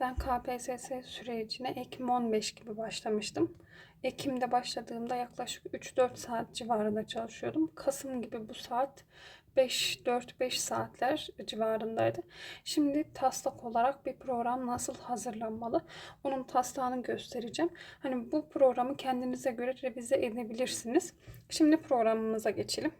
Ben KPSS sürecine Ekim 15 gibi başlamıştım. Ekim'de başladığımda yaklaşık 3-4 saat civarında çalışıyordum. Kasım gibi bu saat 5-4-5 saatler civarındaydı. Şimdi taslak olarak bir program nasıl hazırlanmalı? Onun taslağını göstereceğim. Hani bu programı kendinize göre revize edebilirsiniz. Şimdi programımıza geçelim.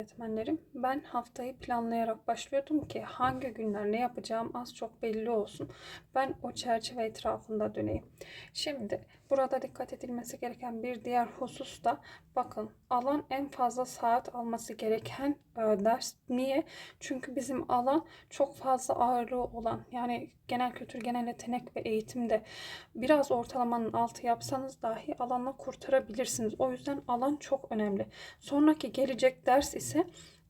Öğretmenlerim, ben haftayı planlayarak başlıyordum ki hangi günler ne yapacağım az çok belli olsun. Ben o çerçeve etrafında döneyim. Şimdi burada dikkat edilmesi gereken bir diğer husus da bakın alan en fazla saat alması gereken e, ders. Niye? Çünkü bizim alan çok fazla ağırlığı olan yani genel kültür, genel yetenek ve eğitimde biraz ortalamanın altı yapsanız dahi alanla kurtarabilirsiniz. O yüzden alan çok önemli. Sonraki gelecek ders ise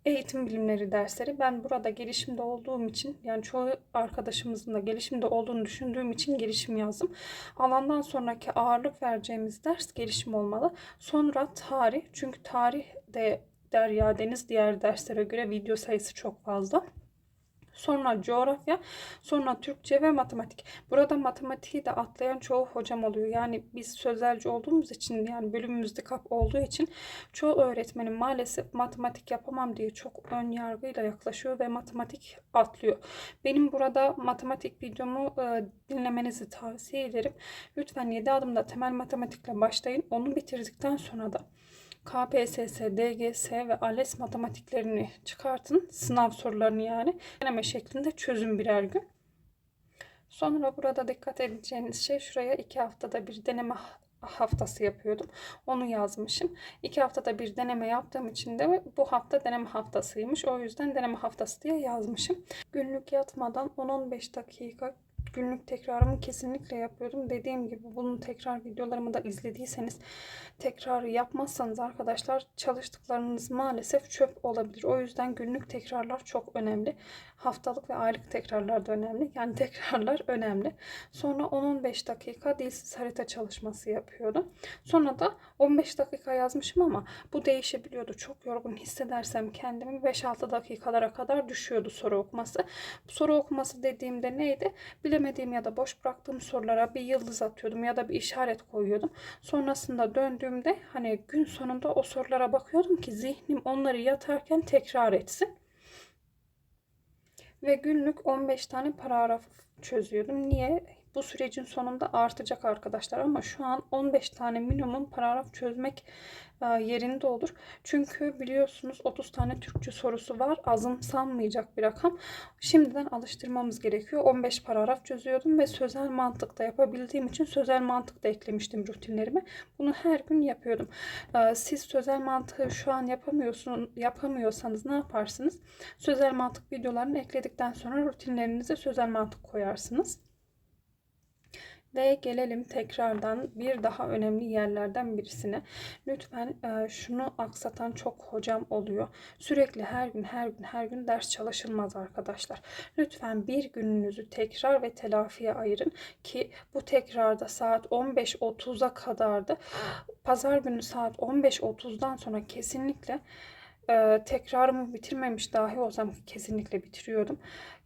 eğitim bilimleri dersleri. Ben burada gelişimde olduğum için yani çoğu arkadaşımızın da gelişimde olduğunu düşündüğüm için gelişim yazdım. Alandan sonraki ağırlık vereceğimiz ders gelişim olmalı. Sonra tarih çünkü tarih de derya deniz diğer derslere göre video sayısı çok fazla. Sonra coğrafya, sonra Türkçe ve matematik. Burada matematiği de atlayan çoğu hocam oluyor. Yani biz sözelci olduğumuz için yani bölümümüzde kap olduğu için çoğu öğretmenim maalesef matematik yapamam diye çok ön yargıyla yaklaşıyor ve matematik atlıyor. Benim burada matematik videomu e, dinlemenizi tavsiye ederim. Lütfen 7 adımda temel matematikle başlayın. Onu bitirdikten sonra da KPSS, DGS ve ALES matematiklerini çıkartın. Sınav sorularını yani. Deneme şeklinde çözün birer gün. Sonra burada dikkat edeceğiniz şey şuraya iki haftada bir deneme haftası yapıyordum. Onu yazmışım. İki haftada bir deneme yaptığım için de bu hafta deneme haftasıymış. O yüzden deneme haftası diye yazmışım. Günlük yatmadan 10-15 dakika günlük tekrarımı kesinlikle yapıyordum. Dediğim gibi bunun tekrar videolarımı da izlediyseniz tekrar yapmazsanız arkadaşlar çalıştıklarınız maalesef çöp olabilir. O yüzden günlük tekrarlar çok önemli. Haftalık ve aylık tekrarlar da önemli. Yani tekrarlar önemli. Sonra 10-15 dakika dilsiz harita çalışması yapıyordum. Sonra da 15 dakika yazmışım ama bu değişebiliyordu. Çok yorgun hissedersem kendimi 5-6 dakikalara kadar düşüyordu soru okuması. Soru okuması dediğimde neydi? Bilemediğim ya da boş bıraktığım sorulara bir yıldız atıyordum ya da bir işaret koyuyordum. Sonrasında döndüğümde hani gün sonunda o sorulara bakıyordum ki zihnim onları yatarken tekrar etsin. Ve günlük 15 tane paragraf çözüyordum. Niye? Bu sürecin sonunda artacak arkadaşlar ama şu an 15 tane minimum paragraf çözmek e, yerinde olur. Çünkü biliyorsunuz 30 tane Türkçe sorusu var. Azımsanmayacak bir rakam. Şimdiden alıştırmamız gerekiyor. 15 paragraf çözüyordum ve sözel mantıkta yapabildiğim için sözel mantık da eklemiştim rutinlerime. Bunu her gün yapıyordum. E, siz sözel mantığı şu an yapamıyorsunuz, yapamıyorsanız ne yaparsınız? Sözel mantık videolarını ekledikten sonra rutinlerinize sözel mantık koyarsınız. Ve gelelim tekrardan bir daha önemli yerlerden birisine. Lütfen e, şunu aksatan çok hocam oluyor. Sürekli her gün her gün her gün ders çalışılmaz arkadaşlar. Lütfen bir gününüzü tekrar ve telafiye ayırın ki bu tekrarda saat 15.30'a kadardı. Pazar günü saat 15.30'dan sonra kesinlikle e, tekrarımı bitirmemiş dahi olsam kesinlikle bitiriyordum.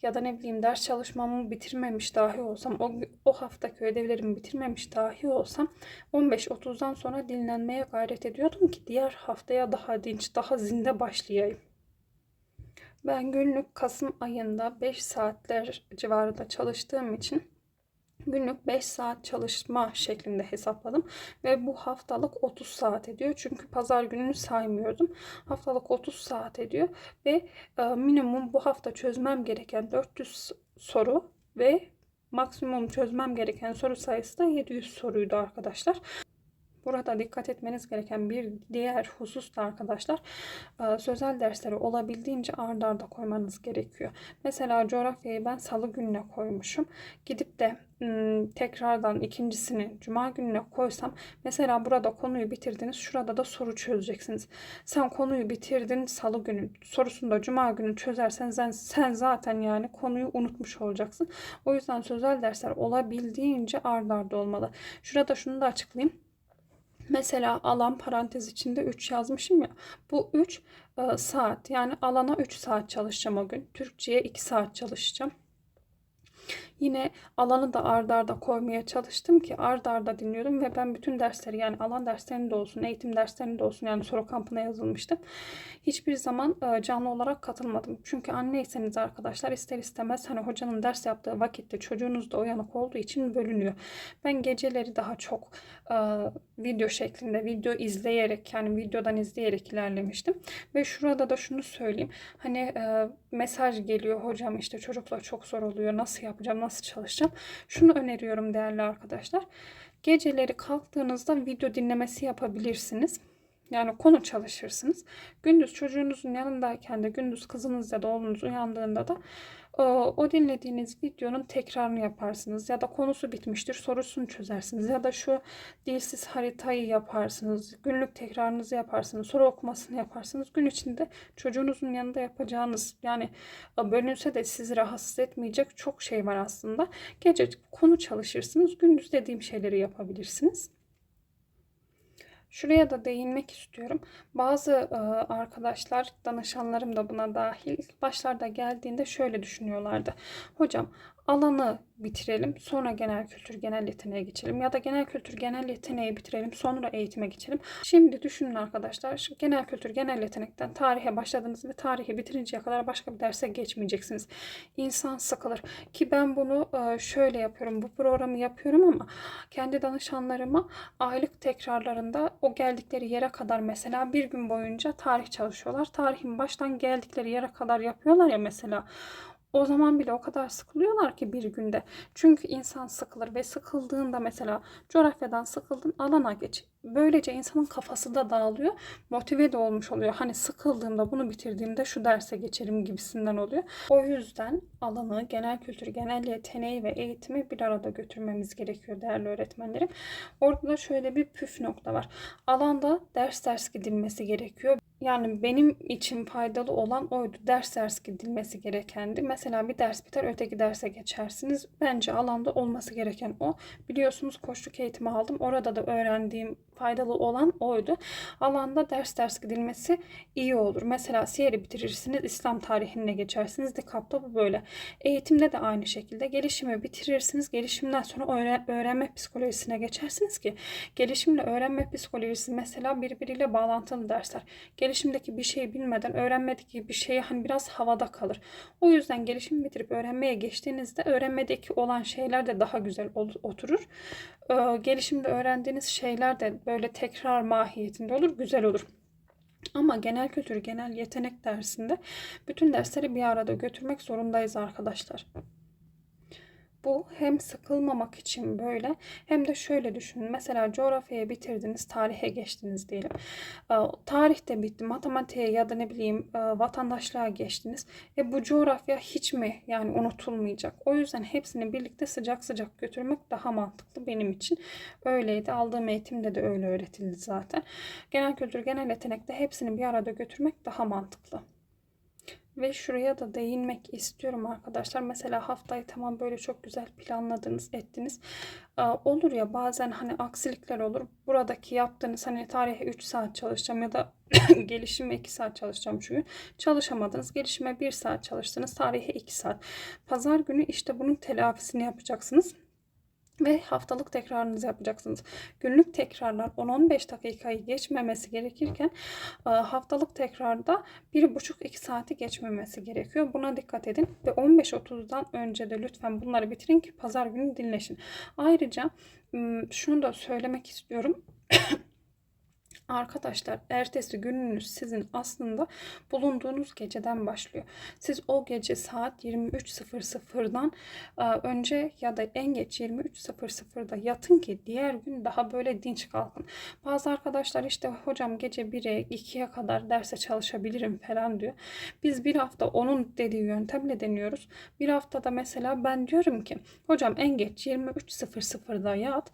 Ya da ne bileyim ders çalışmamı bitirmemiş dahi olsam o, o haftaki ödevlerimi bitirmemiş dahi olsam 15-30'dan sonra dinlenmeye gayret ediyordum ki diğer haftaya daha dinç, daha zinde başlayayım. Ben günlük Kasım ayında 5 saatler civarında çalıştığım için günlük 5 saat çalışma şeklinde hesapladım ve bu haftalık 30 saat ediyor. Çünkü pazar gününü saymıyordum. Haftalık 30 saat ediyor ve e, minimum bu hafta çözmem gereken 400 soru ve maksimum çözmem gereken soru sayısı da 700 soruydu arkadaşlar. Burada dikkat etmeniz gereken bir diğer husus da arkadaşlar e, sözel dersleri olabildiğince ard arda koymanız gerekiyor. Mesela coğrafyayı ben salı gününe koymuşum. Gidip de tekrardan ikincisini cuma gününe koysam mesela burada konuyu bitirdiniz şurada da soru çözeceksiniz. Sen konuyu bitirdin salı günü sorusunu da cuma günü çözersen sen, sen zaten yani konuyu unutmuş olacaksın. O yüzden sözel dersler olabildiğince ard arda olmalı. Şurada şunu da açıklayayım. Mesela alan parantez içinde 3 yazmışım ya. Bu 3 e, saat yani alana 3 saat çalışacağım o gün. Türkçe'ye 2 saat çalışacağım. Yine alanı da ardarda arda koymaya çalıştım ki ardarda arda dinliyordum ve ben bütün dersleri yani alan derslerinde olsun, eğitim derslerinde olsun yani soru kampına yazılmıştım. Hiçbir zaman e, canlı olarak katılmadım. Çünkü anneyseniz arkadaşlar ister istemez hani hocanın ders yaptığı vakitte çocuğunuz da uyanık olduğu için bölünüyor. Ben geceleri daha çok e, video şeklinde video izleyerek yani videodan izleyerek ilerlemiştim. Ve şurada da şunu söyleyeyim. Hani e, mesaj geliyor hocam işte çocukla çok zor oluyor. Nasıl yapacağım? Nasıl çalışacağım? Şunu öneriyorum değerli arkadaşlar. Geceleri kalktığınızda video dinlemesi yapabilirsiniz. Yani konu çalışırsınız. Gündüz çocuğunuzun yanındayken de gündüz kızınız ya da oğlunuz uyandığında da o, o dinlediğiniz videonun tekrarını yaparsınız. Ya da konusu bitmiştir sorusunu çözersiniz. Ya da şu dilsiz haritayı yaparsınız. Günlük tekrarınızı yaparsınız. Soru okumasını yaparsınız. Gün içinde çocuğunuzun yanında yapacağınız yani bölünse de sizi rahatsız etmeyecek çok şey var aslında. Gece konu çalışırsınız. Gündüz dediğim şeyleri yapabilirsiniz. Şuraya da değinmek istiyorum. Bazı e, arkadaşlar, danışanlarım da buna dahil başlarda geldiğinde şöyle düşünüyorlardı. Hocam alanı bitirelim. Sonra genel kültür genel yeteneğe geçelim. Ya da genel kültür genel yeteneği bitirelim. Sonra eğitime geçelim. Şimdi düşünün arkadaşlar. Genel kültür genel yetenekten tarihe başladınız ve tarihi bitirinceye kadar başka bir derse geçmeyeceksiniz. İnsan sıkılır. Ki ben bunu e, şöyle yapıyorum. Bu programı yapıyorum ama kendi danışanlarıma aylık tekrarlarında o geldikleri yere kadar mesela bir gün boyunca tarih çalışıyorlar. Tarihin baştan geldikleri yere kadar yapıyorlar ya mesela o zaman bile o kadar sıkılıyorlar ki bir günde. Çünkü insan sıkılır ve sıkıldığında mesela coğrafyadan sıkıldın alana geç. Böylece insanın kafası da dağılıyor. Motive de olmuş oluyor. Hani sıkıldığımda bunu bitirdiğimde şu derse geçerim gibisinden oluyor. O yüzden alanı, genel kültür, genel yeteneği ve eğitimi bir arada götürmemiz gerekiyor değerli öğretmenlerim. Orada da şöyle bir püf nokta var. Alanda ders ders gidilmesi gerekiyor. Yani benim için faydalı olan oydu. Ders ders gidilmesi gerekendi. Mesela bir ders biter öteki derse geçersiniz. Bence alanda olması gereken o. Biliyorsunuz koçluk eğitimi aldım. Orada da öğrendiğim faydalı olan oydu. Alanda ders ders gidilmesi iyi olur. Mesela siyeri bitirirsiniz. İslam tarihine geçersiniz. Dikapta bu böyle. Eğitimde de aynı şekilde. Gelişimi bitirirsiniz. Gelişimden sonra öğrenme psikolojisine geçersiniz ki gelişimle öğrenme psikolojisi mesela birbiriyle bağlantılı dersler. Gelişimdeki bir şeyi bilmeden öğrenmedeki bir şey hani biraz havada kalır. O yüzden gelişim bitirip öğrenmeye geçtiğinizde öğrenmedeki olan şeyler de daha güzel oturur. Ee, gelişimde öğrendiğiniz şeyler de böyle tekrar mahiyetinde olur, güzel olur. Ama genel kültür, genel yetenek dersinde bütün dersleri bir arada götürmek zorundayız arkadaşlar. Bu hem sıkılmamak için böyle hem de şöyle düşünün. Mesela coğrafyayı bitirdiniz, tarihe geçtiniz diyelim. Ee, tarih de bitti, matematiğe ya da ne bileyim e, vatandaşlığa geçtiniz. E bu coğrafya hiç mi yani unutulmayacak? O yüzden hepsini birlikte sıcak sıcak götürmek daha mantıklı benim için. Öyleydi. Aldığım eğitimde de öyle öğretildi zaten. Genel kültür, genel yetenekte hepsini bir arada götürmek daha mantıklı. Ve şuraya da değinmek istiyorum arkadaşlar. Mesela haftayı tamam böyle çok güzel planladınız, ettiniz. Ee, olur ya bazen hani aksilikler olur. Buradaki yaptığınız hani tarihe 3 saat çalışacağım ya da gelişime 2 saat çalışacağım çünkü. Çalışamadınız. Gelişime 1 saat çalıştınız. Tarihe 2 saat. Pazar günü işte bunun telafisini yapacaksınız ve haftalık tekrarınızı yapacaksınız. Günlük tekrarlar 10-15 dakikayı geçmemesi gerekirken e, haftalık tekrarda 1,5-2 saati geçmemesi gerekiyor. Buna dikkat edin ve 15.30'dan önce de lütfen bunları bitirin ki pazar günü dinleşin. Ayrıca şunu da söylemek istiyorum. Arkadaşlar ertesi gününüz sizin aslında bulunduğunuz geceden başlıyor. Siz o gece saat 23.00'dan e, önce ya da en geç 23.00'da yatın ki diğer gün daha böyle dinç kalkın. Bazı arkadaşlar işte hocam gece 1'e 2'ye kadar derse çalışabilirim falan diyor. Biz bir hafta onun dediği yöntemle deniyoruz. Bir haftada mesela ben diyorum ki hocam en geç 23.00'da yat.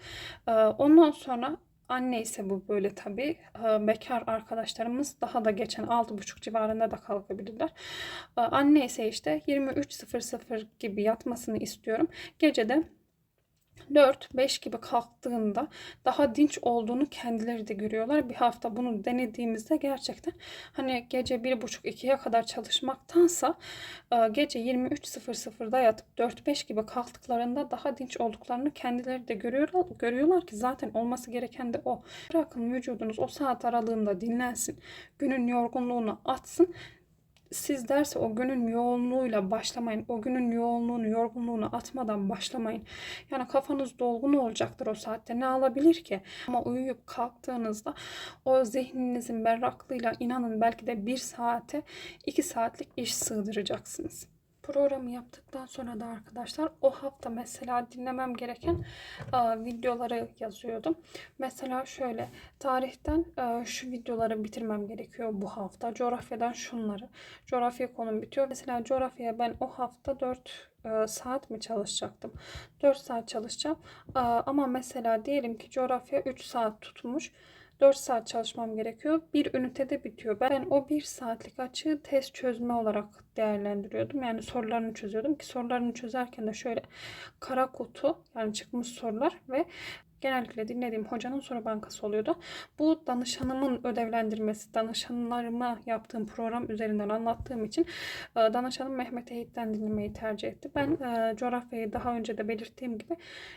E, ondan sonra Anne ise bu böyle tabii. Bekar arkadaşlarımız daha da geçen 6.30 civarında da kalkabilirler. Anne ise işte 23.00 gibi yatmasını istiyorum. Gece de 4-5 gibi kalktığında daha dinç olduğunu kendileri de görüyorlar. Bir hafta bunu denediğimizde gerçekten hani gece 1.30-2'ye kadar çalışmaktansa e, gece 23.00'da yatıp 4-5 gibi kalktıklarında daha dinç olduklarını kendileri de görüyorlar, görüyorlar ki zaten olması gereken de o. Bırakın vücudunuz o saat aralığında dinlensin. Günün yorgunluğunu atsın siz derse o günün yoğunluğuyla başlamayın. O günün yoğunluğunu, yorgunluğunu atmadan başlamayın. Yani kafanız dolgun olacaktır o saatte. Ne alabilir ki? Ama uyuyup kalktığınızda o zihninizin berraklığıyla inanın belki de bir saate, iki saatlik iş sığdıracaksınız programı yaptıktan sonra da arkadaşlar o hafta mesela dinlemem gereken e, videoları yazıyordum. Mesela şöyle tarihten e, şu videoları bitirmem gerekiyor bu hafta. Coğrafyadan şunları. Coğrafya konum bitiyor. Mesela coğrafyaya ben o hafta 4 e, saat mi çalışacaktım? 4 saat çalışacağım. E, ama mesela diyelim ki coğrafya 3 saat tutmuş. 4 saat çalışmam gerekiyor. Bir ünitede bitiyor. Ben o 1 saatlik açığı test çözme olarak değerlendiriyordum. Yani sorularını çözüyordum ki sorularını çözerken de şöyle kara kutu yani çıkmış sorular ve genellikle dinlediğim hocanın soru bankası oluyordu. Bu danışanımın ödevlendirmesi, danışanlarıma yaptığım program üzerinden anlattığım için e, danışanım Mehmet Eğit'ten dinlemeyi tercih etti. Ben e, coğrafyayı daha önce de belirttiğim gibi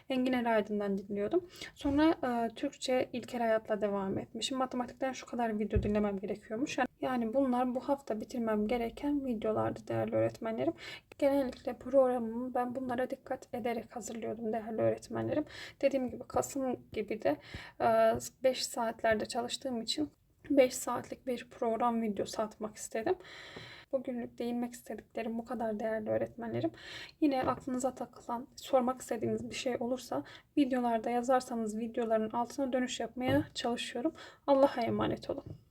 Engin Eraydın'dan dinliyordum. Sonra e, Türkçe İlker Hayat'la devam etmişim. Matematikten şu kadar video dinlemem gerekiyormuş. Yani yani bunlar bu hafta bitirmem gereken videolardı değerli öğretmenlerim. Genellikle programımı ben bunlara dikkat ederek hazırlıyordum değerli öğretmenlerim. Dediğim gibi Kasım gibi de 5 saatlerde çalıştığım için 5 saatlik bir program videosu atmak istedim. Bugünlük değinmek istediklerim bu kadar değerli öğretmenlerim. Yine aklınıza takılan, sormak istediğiniz bir şey olursa videolarda yazarsanız videoların altına dönüş yapmaya çalışıyorum. Allah'a emanet olun.